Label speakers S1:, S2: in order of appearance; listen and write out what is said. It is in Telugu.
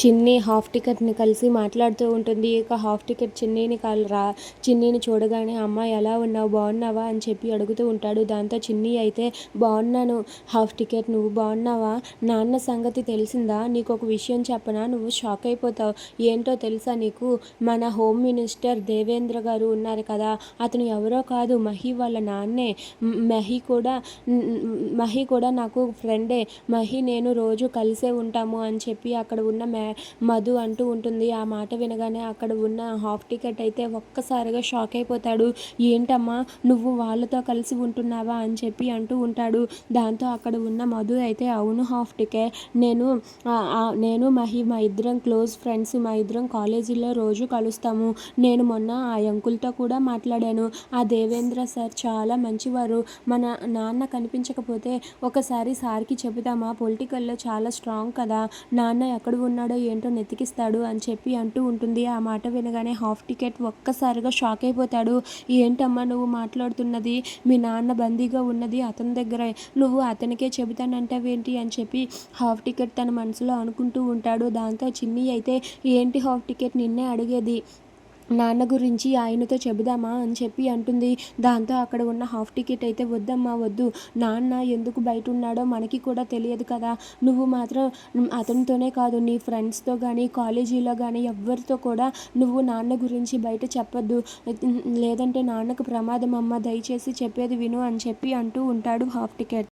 S1: చిన్ని హాఫ్ టికెట్ని కలిసి మాట్లాడుతూ ఉంటుంది. ఇక హాఫ్ టికెట్ చిన్నీని కాల్ రా చిన్నీని చూడగానే అమ్మ ఎలా ఉన్నావు? బాగున్నావా? అని చెప్పి అడుగుతూ ఉంటాడు. దాంతో చిన్ని అయితే బాగున్నాను. హాఫ్ టికెట్ నువ్వు బాగున్నావా? నాన్న సంగతి తెలిసిందా? నీకు ఒక విషయం చెప్పనా? నువ్వు షాక్ అయిపోతావు. ఏంటో తెలుసా నీకు? మన హోమ్ మినిస్టర్ దేవేంద్ర గారు ఉన్నారు కదా. అతను ఎవరో కాదు. మహి వాళ్ళ నాన్నే. మహి కూడా మహి కూడా నాకు ఫ్రెండే. మహి నేను రోజు కలిసే ఉంటాము అని చెప్పి అక్కడ ఉన్న మే మధు అంటూ ఉంటుంది. ఆ మాట వినగానే అక్కడ ఉన్న హాఫ్ టికెట్ అయితే ఒక్కసారిగా షాక్ అయిపోతాడు. ఏంటమ్మా నువ్వు వాళ్ళతో కలిసి ఉంటున్నావా? అని చెప్పి అంటూ ఉంటాడు. దాంతో అక్కడ ఉన్న మధు అయితే అవును హాఫ్ టికెట్. నేను నేను మహి మా ఇద్దరం క్లోజ్ ఫ్రెండ్స్ మా ఇద్దరం కాలేజీలో రోజు కలుస్తాము. నేను మొన్న ఆ అంకుల్తో కూడా మాట్లాడాను. ఆ దేవేంద్ర సార్ చాలా మంచివారు. మన నాన్న కనిపించకపోతే ఒకసారి సార్కి చెబుతామా పొలిటికల్లో చాలా స్ట్రాంగ్ కదా. నాన్న ఎక్కడ ఉన్నాడు? ఏంటో నెతికిస్తాడు అని చెప్పి అంటూ ఉంటుంది. ఆ మాట వినగానే హాఫ్ టికెట్ ఒక్కసారిగా షాక్ అయిపోతాడు. ఏంటమ్మా నువ్వు మాట్లాడుతున్నది? మీ నాన్న బందీగా ఉన్నది అతని దగ్గరే. నువ్వు అతనికే చెబుతానంటావేంటి? అని చెప్పి హాఫ్ టికెట్ తన మనసులో అనుకుంటూ ఉంటాడు. దాంతో చిన్ని అయితే ఏంటి హాఫ్ టికెట్? నిన్నే అడిగేది. నాన్న గురించి ఆయనతో చెబుదామా అని చెప్పి అంటుంది. దాంతో అక్కడ ఉన్న హాఫ్ టికెట్ అయితే వద్దమ్మా వద్దు. నాన్న ఎందుకు బయట ఉన్నాడో మనకి కూడా తెలియదు కదా. నువ్వు మాత్రం అతనితోనే కాదు నీ ఫ్రెండ్స్తో కానీ కాలేజీలో కానీ ఎవరితో కూడా నువ్వు నాన్న గురించి బయట చెప్పొద్దు. లేదంటే నాన్నకు ప్రమాదం అమ్మ దయచేసి చెప్పేది విను అని చెప్పి అంటూ ఉంటాడు హాఫ్ టికెట్.